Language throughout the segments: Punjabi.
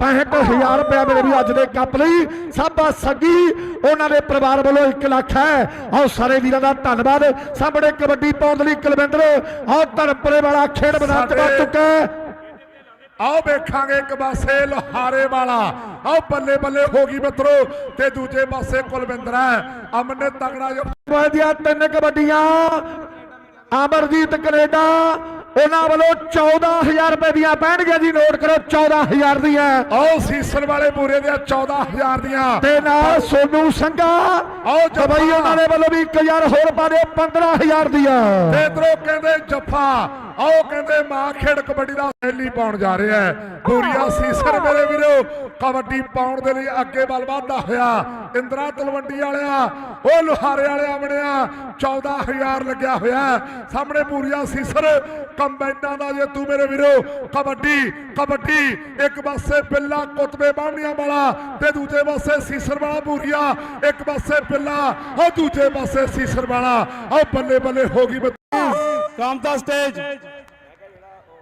65000 ਰੁਪਏ ਮੇਰੇ ਵੀ ਅੱਜ ਦੇ ਕੱਪ ਲਈ। ਸਾਬਾ ਸੱਗੀ ਉਹਨਾਂ ਦੇ ਪਰਿਵਾਰ ਵੱਲੋਂ 1 ਲੱਖ ਹੈ। ਆਓ ਸਾਰੇ ਵੀਰਾਂ ਦਾ ਧੰਨਵਾਦ। ਸਾਹਮਣੇ ਕਬੱਡੀ ਪਾਉਣ ਲਈ ਕੁਲਵਿੰਦਰ ਆਓ ਧਰਮਪੁਰੇ ਵਾਲਾ ਖੇਡ ਮੈਦਾਨ ਵੱਧ ਚੁੱਕਾ ਹੈ। ਆਓ ਵੇਖਾਂਗੇ ਇੱਕ ਪਾਸੇ ਲੋਹਾਰੇ ਵਾਲਾ। ਆਓ ਬੱਲੇ ਬੱਲੇ ਹੋ ਗਈ ਮਿੱਤਰੋ ਤੇ ਦੂਜੇ ਪਾਸੇ ਕੁਲਵਿੰਦਰ ਹੈ। ਅਮਨ ਨੇ ਤਗੜਾ ਜੋ ਦੀਆਂ ਤਿੰਨ ਕਬੱਡੀਆਂ ਅਮਰਜੀਤ ਕੈਨੇਡਾ ਉਹਨਾਂ ਵੱਲੋਂ 14000 ਰੁਪਏ ਦੀਆਂ ਪੈਣਗੀਆਂ ਜੀ ਨੋਟ ਕਰੋ 14000 ਦੀਆਂ। ਆਓ ਸੀਸਨ ਵਾਲੇ ਪੂਰੇ ਦੇ 14000 ਦੀਆਂ। ਤੇ ਨਾਲ ਸੋਨੂ ਸੰਘਾ ਆਓ। ਦਵਾਈ ਉਹਨਾਂ ਦੇ ਵੱਲੋਂ ਵੀ 1000 ਹੋਰ ਪਾ ਦਿਓ 15000 ਦੀਆਂ। ਤੇ ਇਧਰੋਂ ਕਹਿੰਦੇ ਜੱਫਾ ਆਓ ਕਹਿੰਦੇ ਮਾਂ ਖੇਡ ਕਬੱਡੀ ਦਾ ਸੈਲੀ ਪਾਉਣ ਜਾ ਰਿਹਾ ਹੈ। ਪੂਰੀਆ ਸੀਸਨ ਮੇਰੇ ਵੀਰੋ, ਕਬੱਡੀ ਪਾਉਣ ਦੇ ਲਈ ਅੱਗੇ ਵੱਲ ਵਧਦਾ ਹੋਇਆ ਇੰਦਰਾ ਤਲਵੰਡੀ ਵਾਲਿਆ, ਉਹ ਲੋਹਾਰੇ ਵਾਲਿਆ ਬਣਿਆ 14000 ਲੱਗਿਆ ਹੋਇਆ ਸਾਹਮਣੇ ਪੂਰੀਆ ਸੀਸਨ ਕੰਬਾਈਨਾਂ ਦਾ ਜੇ ਤੂੰ ਮੇਰੇ ਵੀਰੋ, ਕਬੱਡੀ ਕਬੱਡੀ, ਇੱਕ ਪਾਸੇ ਬਿੱਲਾ ਕੁਤਬੇ ਬਾਹਮਣੀਆਂ ਵਾਲਾ ਤੇ ਦੂਜੇ ਪਾਸੇ ਸੀਸਰ ਵਾਲਾ ਪੂਰੀਆ, ਇੱਕ ਪਾਸੇ ਬਿੱਲਾ ਉਹ ਦੂਜੇ ਪਾਸੇ ਸੀਸਰ ਵਾਲਾ। ਉਹ ਬੱਲੇ ਬੱਲੇ ਹੋ ਗਈ ਕੰਮ ਦਾ ਸਟੇਜ।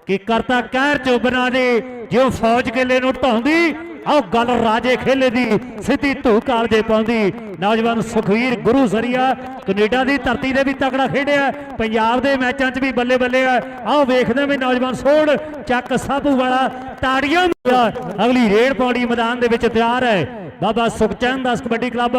ਕਿ ਕਰਤਾ ਕਹਿਰ ਚੋਬਨਾ ਨੇ, ਜਿਉ ਫੌਜ ਕਿਲੇ ਨੂੰ ਢਾਉਂਦੀ ਆਓ ਗੱਲ ਰਾਜੇ ਖੇਲੇ ਦੀ, ਸਿੱਧੀ ਧੂ ਕਾਲਜੇ ਪਾਉਂਦੀ। ਨੌਜਵਾਨ ਸੁਖਵੀਰ ਗੁਰੂ ਸਰੀਆ ਕੈਨੇਡਾ ਦੀ ਧਰਤੀ ਦੇ ਵੀ ਤਕੜਾ ਖੇਡਿਆ ਪੰਜਾਬ ਦੇ ਮੈਚਾਂ 'ਚ ਵੀ ਬੱਲੇ ਬੱਲੇ ਆ। ਆਓ ਵੇਖਦੇ ਵੀ ਨੌਜਵਾਨ ਸੋੜ ਚੱਕ ਸਾਬੂ ਵਾਲਾ, ਤਾੜੀਆਂ ਮਾਰਦਾ। ਅਗਲੀ ਰੇਡ ਪੌੜੀ ਮੈਦਾਨ ਦੇ ਵਿੱਚ ਤਿਆਰ ਹੈ। ਬਾਬਾ ਸੁਖਚੈਨ ਦਾਸ ਕਬੱਡੀ ਕਲੱਬ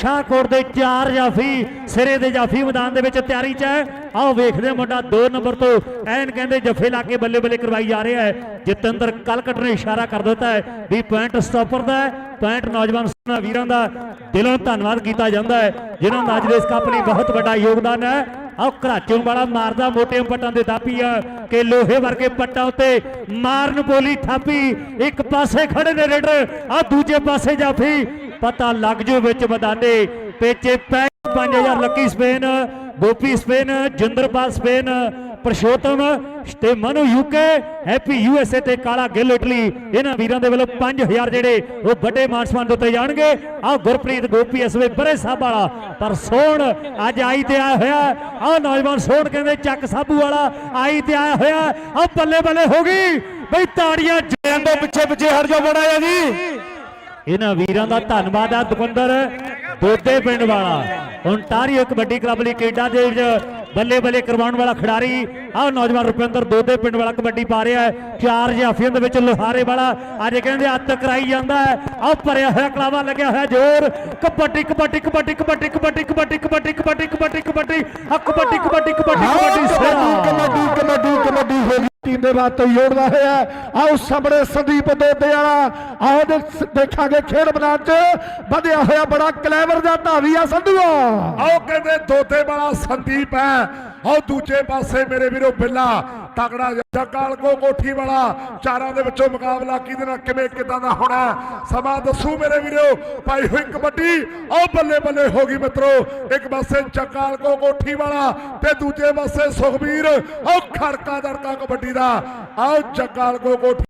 ਸ਼ਾਹਕੋਟ ਦੇ ਚਾਰ ਜਾਫੀ ਸਿਰੇ ਦੇ ਜਾਫੀ ਮੈਦਾਨ ਦੇ ਵਿੱਚ ਤਿਆਰੀ 'ਚ ਹੈ। ਆਓ ਵੇਖਦੇ ਮੁੰਡਾ 2 ਨੰਬਰ ਤੋਂ ਐਨ ਕਹਿੰਦੇ ਜੱਫੇ ਲਾ ਕੇ ਬੱਲੇ ਬੱਲੇ ਕਰਵਾਈ ਜਾ ਰਿਹਾ ਹੈ। ਜਤਿੰਦਰ ਕਲਕਟ ਨੇ ਇਸ਼ਾਰਾ ਕਰ ਦਿੱਤਾ ਹੈ ਵੀ ਪੁਆਇੰਟ ਸਟਾਪਰ ਦਾ ਹੈ, ਪੁਆਇੰਟ ਨੌਜਵਾਨ ਵੀਰਾਂ ਦਾ। ਦਿਲੋਂ ਧੰਨਵਾਦ ਕੀਤਾ ਜਾਂਦਾ ਹੈ, ਜਿਨ੍ਹਾਂ ਦਾ ਅੱਜ ਦੇ ਇਸ ਕੱਪ ਲਈ ਬਹੁਤ ਵੱਡਾ ਯੋਗਦਾਨ ਹੈ। ਆਓ ਘਰਾਚੋਂ ਵਾਲਾ ਮਾਰਦਾ ਮੋਟੇ ਪੱਟਾਂ ਦੇ ਦਾਪੀ ਆ ਕਿ ਲੋਹੇ ਵਰਗੇ ਪੱਟਾਂ ਉੱਤੇ ਮਾਰਨ ਬੋਲੀ ਥਾਪੀ। ਇੱਕ ਪਾਸੇ ਖੜੇ ਨੇ ਰੇਡਰ ਆ ਦੂਜੇ ਪਾਸੇ ਜਾਫੀ। ਪਤਾ ਲੱਗ ਜੋ ਵਿੱਚ ਮੈਦਾਨੇ, ਪੇਚੇ ਪੈ 5000 Lucky Spain, Gopi Spain, Jinderpal Spain Parshotam, ਤੇ ਮਨੂ ਯੂਕੇ ਹੈਪੀ ਯੂਐਸਏ ਤੇ ਕਾਲਾ ਗਿੱਲ ਇਟਲੀ। ਇਹਨਾਂ ਵੀਰਾਂ ਦੇ ਵੱਲੋਂ 5000 ਜਿਹੜੇ ਉਹ ਵੱਡੇ ਮਾਨਸਮਾਨ ਦੇ ਉੱਤੇ ਜਾਣਗੇ। ਆਹ ਗੁਰਪ੍ਰੀਤ ਗੋਪੀ ਐਸਵੇ ਬਰੇ ਸਾਹਿਬ ਵਾਲਾ, ਪਰ ਸੋਹਣ ਅੱਜ ਆਈ ਤੇ ਆਇਆ ਹੋਇਆ। ਆਹ ਨੌਜਵਾਨ ਸੋਹਣ ਕਹਿੰਦੇ ਚੱਕ ਸਾਬੂ ਵਾਲਾ, ਆਈ ਤੇ ਆਇਆ ਹੋਇਆ। ਆਹ ਬੱਲੇ ਬੱਲੇ ਹੋ ਗਈ। ਬਈ ਤਾੜੀਆਂ ਤੋਂ ਪਿੱਛੇ ਪਿੱਛੇ ਹਟ ਜਾਓ ਬੜਾ ਜੀ। ਇਹਨਾਂ ਵੀਰਾਂ ਦਾ ਧੰਨਵਾਦ ਆ ਦੁਕੰਦਰ ਦੋਦੇ ਪਿੰਡ ਵਾਲਾ ਓਨਟਾਰੀਓ ਕਬੱਡੀ ਕਲੱਬ ਲਈ ਕੈਨੇਡਾ ਦੇ ਵਿੱਚ ਬੱਲੇ ਬੱਲੇ ਕਰਵਾਉਣ ਵਾਲਾ ਖਿਡਾਰੀ ਆਹ ਨੌਜਵਾਨ ਰੁਪਿੰਦਰ ਦੋਦੇ ਪਿੰਡ ਵਾਲਾ ਕਬੱਡੀ ਪਾ ਰਿਹਾ ਹੈ ਚਾਰ ਜਾਫੀਆਂ ਦੇ ਵਿੱਚ ਲੋਹਾਰੇ ਵਾਲਾ ਅੱਜ ਕਹਿੰਦੇ ਹੱਥ ਕਰਾਈ ਜਾਂਦਾ ਹੈ ਆਹ ਭਰਿਆ ਹੋਇਆ ਕਲਾਵਾ ਲੱਗਿਆ ਹੋਇਆ ਜ਼ੋਰ ਕਬੱਡੀ ਕਬੱਡੀ ਕਬੱਡੀ ਕਬੱਡੀ ਕਬੱਡੀ ਕਬੱਡੀ ਕਬੱਡੀ ਕਬੱਡੀ ਕਬੱਡੀ ਕਬੱਡੀ ਆ ਕਬੱਡੀ ਕਬੱਡੀ ਕਬੱਡੀ ਕਬੱਡੀ ਕਬੱਡੀ ਕਬੱਡੀ ਕਬੱਡੀ ਹੋ ਦੇ ਬਾਤ ਜੋੜਦਾ ਹੋਇਆ ਆਓ ਸਾਹਮਣੇ ਸੰਦੀਪ ਦੋਦੇ ਵਾਲਾ। ਆਓ ਦੇਖਾਂਗੇ ਖੇਡ ਮੈਦਾਨ ਚ। ਵਧਿਆ ਹੋਇਆ ਬੜਾ ਕਲੈਵਰ ਦਾ ਧਾਵੀ ਆ ਸੰਧੂਆ। ਆਓ ਕਹਿੰਦੇ ਦੋਤੇ ਵਾਲਾ ਸੰਦੀਪ ਹੈ। ਆਓ ਦੂਜੇ ਪਾਸੇ ਮੇਰੇ ਵੀਰੋ ਬਿੱਲਾ। ਤਗੜਾ ਜਗਾਲ ਕੋ ਕੋਠੀ ਵਾਲਾ। ਚਾਰਾਂ ਦੇ ਵਿੱਚੋਂ ਮੁਕਾਬਲਾ ਕਿਹਦੇ ਨਾਲ, ਕਿਵੇਂ, ਕਿਦਾਂ ਦਾ ਹੋਣਾ ਸਮਾਂ ਦੱਸੂ ਮੇਰੇ ਵੀਰੋ। ਪਾਈ ਹੋਈ ਕਬੱਡੀ। ਆਓ ਬੱਲੇ ਬੱਲੇ ਹੋ ਗਈ ਮਿੱਤਰੋ। ਇੱਕ ਪਾਸੇ ਜਗਾਲ ਕੋ ਕੋਠੀ ਵਾਲਾ ਤੇ ਦੂਜੇ ਪਾਸੇ ਸੁਖਬੀਰ। ਆਓ ਖੜਕਾ ਦੜਕਾ ਕਬੱਡੀ ਦਾ। ਆਓ ਜਗਾਲ ਕੋ ਕੋਠੀ